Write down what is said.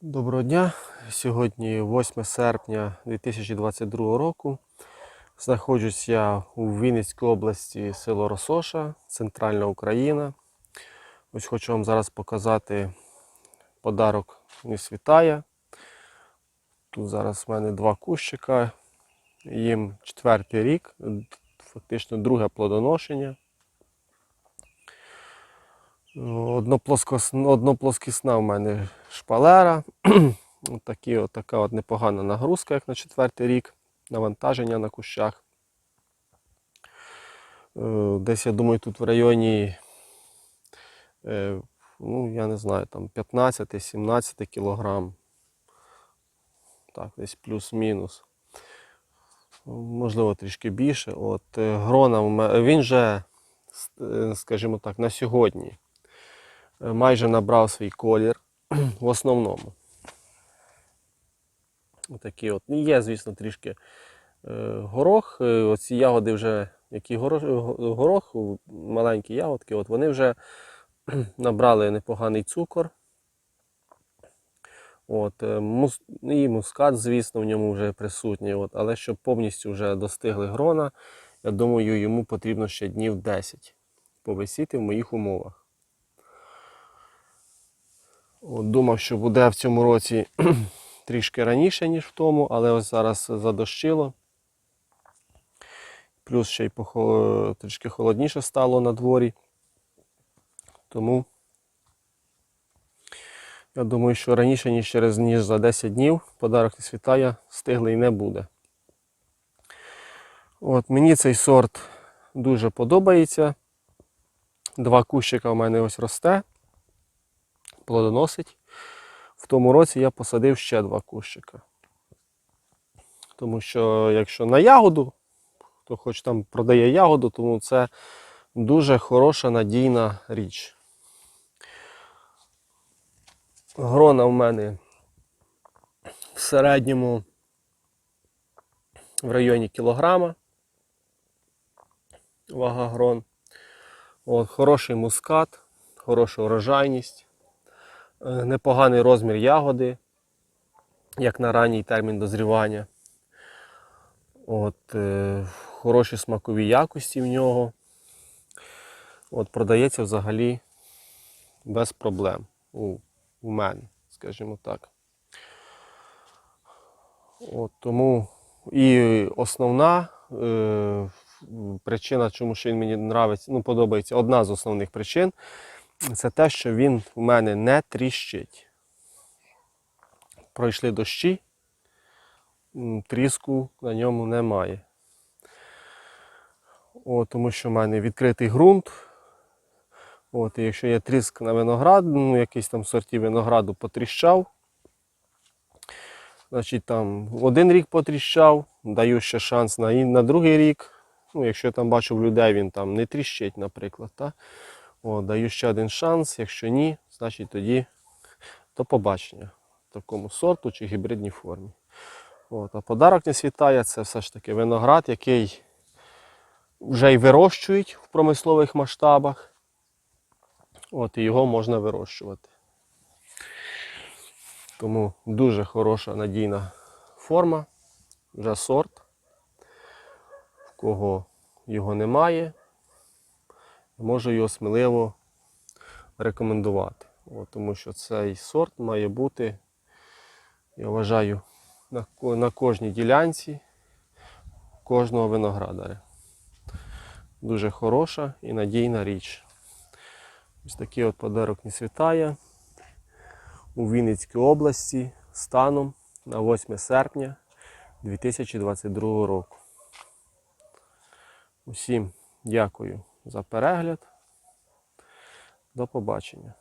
Доброго дня. Сьогодні 8 серпня 2022 року. Знаходжусь я у Вінницькій області, село Росоша, Центральна Україна. Ось хочу вам зараз показати подарок не світає. Тут зараз в мене два кущика, їм четвертий рік, фактично друге плодоношення. Одноплоскісна в мене шпалера. Такі, от, така от непогана нагрузка, як на четвертий рік, навантаження на кущах. Е, Десь, я думаю, тут в районі, е, ну, я не знаю, там 15-17 кілограм. Так, десь плюс-мінус. Можливо, трішки більше. От, е, грона, він же, скажімо так, на сьогодні майже набрав свій колір в основному. Такі от. Ну, Є, звісно, трішки е, горох. Е, Оці ягоди вже, які горох, маленькі ягодки, от вони вже набрали непоганий цукор. От, е, і мускат, звісно, в ньому вже присутній. От, але щоб повністю вже достигли грона, я думаю, йому потрібно ще днів 10 повисіти в моїх умовах. От, думав, що буде в цьому році трішки раніше, ніж в тому, але ось зараз задощило. Плюс ще й похо- трішки холодніше стало на дворі. Тому я думаю, що раніше, ніж через ніж за 10 днів подарок не світає, стиглий не буде. От, мені цей сорт дуже подобається. Два кущика в мене ось росте, плодоносить. В тому році я посадив ще два кущика. Тому що якщо на ягоду, хто хоч там продає ягоду, тому це дуже хороша надійна річ. Грона в мене в середньому в районі кілограма. Вага грон. От, хороший мускат, хороша урожайність, непоганий розмір ягоди, як на ранній термін дозрівання. От, е, хороші смакові якості в нього. От, продається взагалі без проблем у, у мене, скажімо так. От, тому і основна е, причина, чому що він мені нравиться, ну, подобається, одна з основних причин, це те, що він у мене не тріщить. Пройшли дощі, тріску на ньому немає. О, тому що в мене відкритий ґрунт. От, і якщо є тріск на виноград, ну, якийсь там сортів винограду потріщав, значить там один рік потріщав, даю ще шанс на, на другий рік. Ну, якщо я там бачу в людей, він там не тріщить, наприклад. Та? О, даю ще один шанс. Якщо ні, значить тоді до побачення в такому сорту чи гібридній формі. От, а подарок не світає це все ж таки виноград, який вже й вирощують в промислових масштабах. От, і його можна вирощувати. Тому дуже хороша надійна форма, вже сорт. В кого його немає, можу його сміливо рекомендувати. От, тому що цей сорт має бути, я вважаю, на, на кожній ділянці кожного виноградаря. Дуже хороша і надійна річ. Ось такий от подарок не світає у Вінницькій області станом на 8 серпня 2022 року. Усім дякую за перегляд. До побачення.